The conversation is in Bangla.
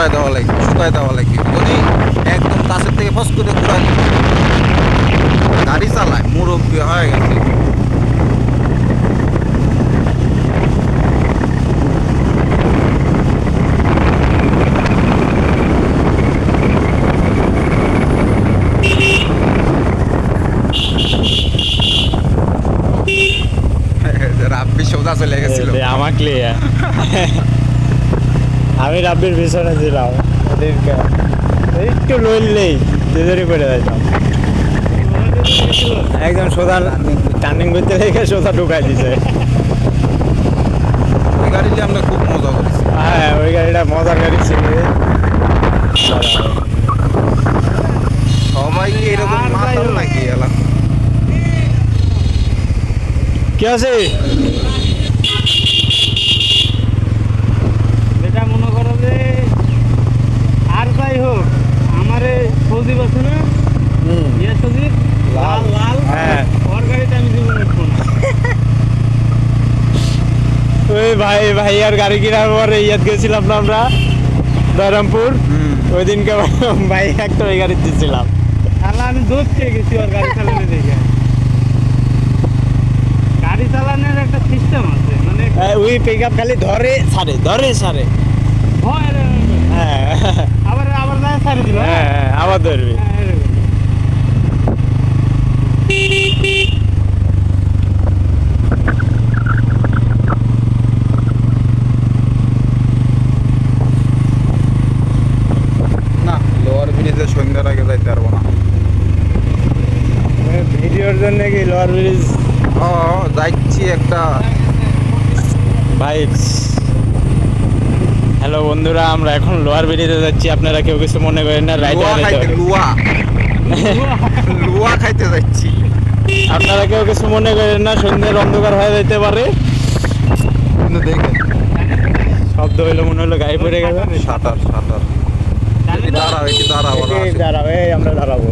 ঘোরায় দেওয়া লাগে শুকায় দেওয়া লাগে। যদি একদম কাছের থেকে ফস করে ঘোরায় গাড়ি চালায় মুরব্বী হয়ে গেছে। আমাকে আমি রাব্বির পিছনে ছিলাম। ওদেরকে একটু লইলেই তেজারি করে দিতাম একদম সোজা টার্নিং করতে রেখে সোজা ঢুকাই দিছে। ওই গাড়িতে আমরা খুব মজা করেছি। হ্যাঁ ওই গাড়িটা মজার গাড়ি ছিল। সবাই এরকম মাতাল। নাকি এলাম কি আছে যেটা মনে করো যে আর যাই হোক আমার এই সজীব আছে না ইয়ে সজীব লাল লাল। হ্যাঁ। ওর গাড়িতে আমি জীবনে উঠবো না। ওই ভাই ভাই আর গাড়ি কেনার পরে ইয়াদ গেছিলাম না আমরা? দয়রামপুর ওই দিনকে ভাই একটা ওই গাড়ি দিয়েছিলাম তাহলে আমি দোষ খেয়ে গেছি ওর গাড়ি চালানো দেখে। গাড়ি চালানোর একটা সিস্টেম আছে মানে ওই পিক আপ খালি ধরে ছাড়ে ধরে ছাড়ে। হ্যাঁ। আবার আবার ছাড়ি দিল হ্যাঁ? হ্যাঁ, আবার ধরবি হ্যাঁ, এরকম। না লোয়ার ব্রিজে সন্ধ্যার আগে যাইতে পারব না ভিডিওর জন্য কি লোয়ার ব্রিজ ও যাচ্ছি একটা। ভাইবস হ্যালো বন্ধুরা আমরা এখন লোয়ার ব্রিজে যাচ্ছি। আপনারা কেউ কিছু মনে করেন না রাইডার লুয়া লুয়া। খাইতে যাচ্ছি। আপনারা কেউ কিছু মনে করেন না সন্ধ্যের অন্ধকার হয়ে যেতে পারে। কিন্তু দেখেন। শব্দ হইল মনে হলো গায়ে পড়ে গেল। শাটার শাটার জানি না? দাঁড়াও দাঁড়াও। দাঁড়াও এই আমরা দাঁড়াবো।